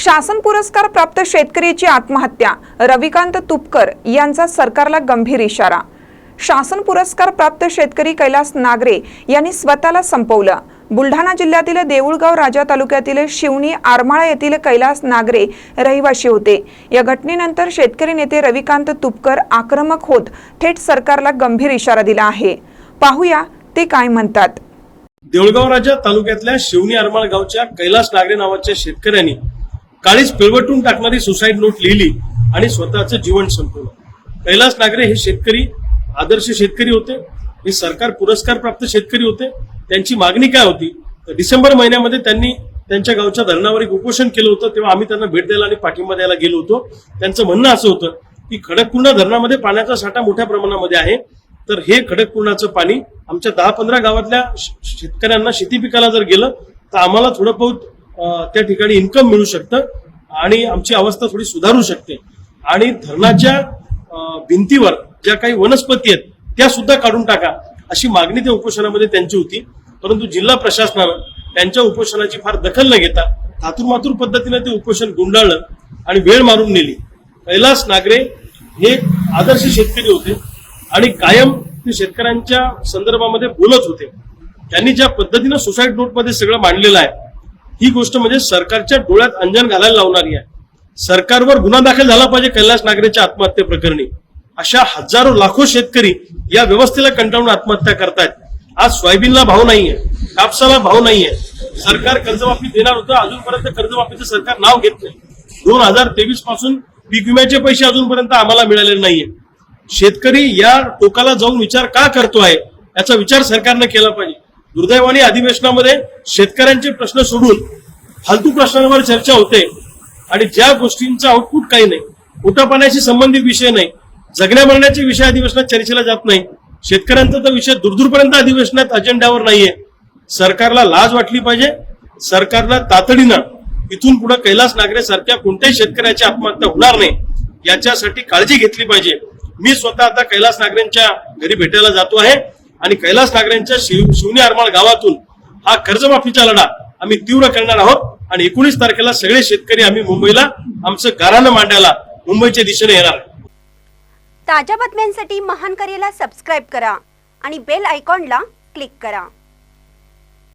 शासन पुरस्कार प्राप्त शेतकऱ्याची आत्महत्या. रविकांत तुपकर यांचा सरकारला गंभीर इशारा. शासन पुरस्कार प्राप्त शेतकरी कैलास नागरे यांनी स्वतःला संपवलं. बुलढाणा जिल्ह्यातील देऊळगाव राजा तालुक्यातील शिवणी आरमाळा येथील कैलास नागरे रहिवाशी होते. या घटनेनंतर शेतकरी नेते रविकांत तुपकर आक्रमक होत थेट सरकारला गंभीर इशारा दिला आहे. पाहूया ते काय म्हणतात. देऊळगाव राजा तालुक्यातल्या शिवणी आरमाळ गावच्या कैलास नागरे नावाच्या शेतकऱ्यांनी काळीच पिळवटून टाकणारी सुसाईड नोट लिहिली आणि स्वतःचं जीवन संपवलं. कैलास नागरे हे शेतकरी आदर्श शेतकरी होते. हे सरकार पुरस्कार प्राप्त शेतकरी होते. त्यांची मागणी काय होती? तर डिसेंबर महिन्यामध्ये त्यांनी त्यांच्या गावच्या धरणावर एक उपोषण केलं होतं. तेव्हा आम्ही त्यांना भेट द्यायला आणि पाठिंबा द्यायला गेलो होतो. त्यांचं म्हणणं असं होतं की खडकपूर्णा धरणामध्ये पाण्याचा साठा मोठ्या प्रमाणामध्ये आहे. तर हे खडकपूर्णाचं पाणी आमच्या दहा पंधरा गावातल्या श- शेतकऱ्यांना शेती पिकाला जर गेलं तर आम्हाला थोडं बहुत त्या ठिकाणी इन्कम मिळू शकतं आणि आमची अवस्था थोडी सुधारू शकते. आणि धरणाच्या भिंतीवर ज्या काही वनस्पती आहेत त्या सुद्धा काढून टाका अशी मागणी त्या उपोषणामध्ये त्यांची होती. परंतु जिल्हा प्रशासनानं त्यांच्या उपोषणाची फार दखल न घेता थातूरमातूर पद्धतीने ते उपोषण गुंडाळलं आणि वेळ मारून नेली. कैलास नागरे हे आदर्श शेतकरी होते आणि कायम ते शेतकऱ्यांच्या संदर्भामध्ये बोलत होते. त्यांनी ज्या पद्धतीनं सुसाईड नोटमध्ये सगळं मांडलेलं आहे ही गोष्ट म्हणजे सरकारच्या डोळ्यात अंजन घालायला लावणारी आहे. सरकारवर गुन्हा दाखल झाला पाहिजे कैलास नागरेच्या आत्महत्ये प्रकरणी. अशा हजारो लाखो शेतकरी या व्यवस्थेला कंटाळून आत्महत्या करतायत. आज सोयाबीनला भाव नाहीये कापसाला भाव नाहीये. सरकार कर्जमाफी देणार होतं अजूनपर्यंत कर्जमाफीचं सरकार नाव घेत नाही. दोन हजार तेवीसपासून पीक विम्याचे पैसे अजूनपर्यंत आम्हाला मिळालेले नाहीये. शेतकरी या टोकाला जाऊन विचार का करतो आहे याचा विचार सरकारनं केला पाहिजे. दुर्दैवाने अधिवेशनामध्ये शेतकऱ्यांचे प्रश्न सोडून फालतू प्रश्नांवर चर्चा होते आणि ज्या गोष्टींचा आउटपुट काही नाही उठापाण्याशी संबंधित विषय नाही जगण्या मरण्याचे विषय अधिवेशनात चर्चेला जात नाही शेतकऱ्यांचा तर विषय दूरदूरपर्यंत अधिवेशनात अजेंड्यावर नाहीये. सरकारला लाज वाटली पाहिजे सरकारला तातडीनं इथून पुढे कैलास नागरे सारख्या कोणत्याही शेतकऱ्याची आत्महत्या होणार नाही याच्यासाठी काळजी घेतली पाहिजे. मी स्वतः आता कैलास नागरेंच्या घरी भेटायला जातो आहे. आणि कैलास नागरेंच्या शिव शिवणी आरमाळ गावातून हा कर्जमाफीचा लढा आम्ही तीव्र करणार आहोत. आणि एकोणीस तारखेला सगळे शेतकरी आम्ही मुंबईला आमचं गारानं मांडायला मुंबईच्या दिशेने येणार ताज्या बातम्यांसाठी महान करेला सबस्क्राईब करा आणि बेल आयकॉनला क्लिक करा.